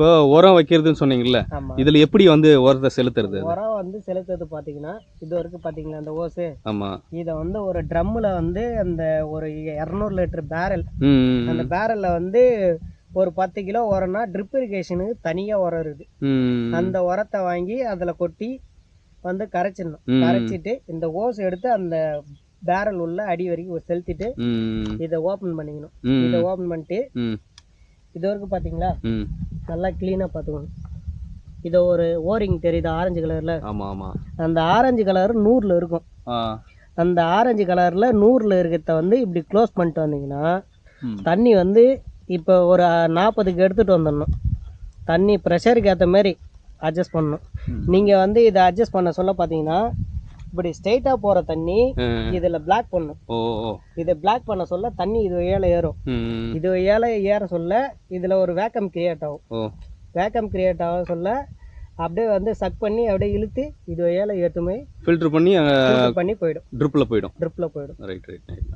இப்போ உரம் வைக்கிறதுன்னு சொன்னீங்கல்ல இதுல எப்படி வந்து உரத்தை செலுத்துறது? உரம் வந்து செலுத்துறது பாத்தீங்கன்னா இது வரைக்கும் பாத்தீங்களா அந்த ஓசு? ஆமா. இதை வந்து ஒரு ட்ரம்மில் வந்து அந்த ஒரு இரநூறு லிட்டர் பேரல் அந்த பேரலில் வந்து ஒரு பத்து கிலோ உரம்னா ட்ரிப் இரிகேஷனுக்கு தனியாக உரம் இருக்குது. அந்த உரத்தை வாங்கி அதில் கொட்டி வந்து கரைச்சிடணும். கரைச்சிட்டு இந்த ஓஸ் எடுத்து அந்த பேரல் உள்ள அடி வரைக்கும் செலுத்திட்டு இதை ஓப்பன் பண்ணிக்கணும். இதை ஓப்பன் பண்ணிட்டு இது வரைக்கும் பார்த்தீங்களா நல்லா க்ளீனாக பார்த்துக்கணும் இதை ஒரு ஓரிங் தெரியுது? ஆரஞ்சு கலரில் ஆமா ஆமா. அந்த ஆரஞ்சு கலர் நூறில் இருக்கும். அந்த ஆரஞ்சு கலரில் நூறில் இருக்கிறத வந்து இப்படி க்ளோஸ் பண்ணிட்டு வந்தீங்கன்னா தண்ணி வந்து இப்போ ஒரு நாற்பதுக்கு எடுத்துகிட்டு வந்துடணும். தண்ணி ப்ரெஷருக்கு ஏற்ற மாதிரி அட்ஜஸ்ட் பண்ணணும். நீங்கள் வந்து இதை அட்ஜஸ்ட் பண்ண சொல்ல பார்த்தீங்கன்னா இப்படி ஸ்ட்ரைட்டாக போகிற தண்ணி. இதில் பிளாக் பண்ணும் இதை பிளாக் பண்ண சொல்ல தண்ணி இது ஏழை ஏறும். இது ஏழை ஏற சொல்ல இதில் ஒரு வேக்கம் கிரியேட் ஆகும். வேக்கம் கிரியேட் ஆக சொல்ல அப்படியே வந்து சக் பண்ணி அப்படியே இழுத்து இது ஏழை ஏற்றுமே ஃபில்டர் பண்ணி பண்ணி போயிடும். ட்ரிப்பில் போயிடும். ட்ரிப்பில் போயிடும். Right right right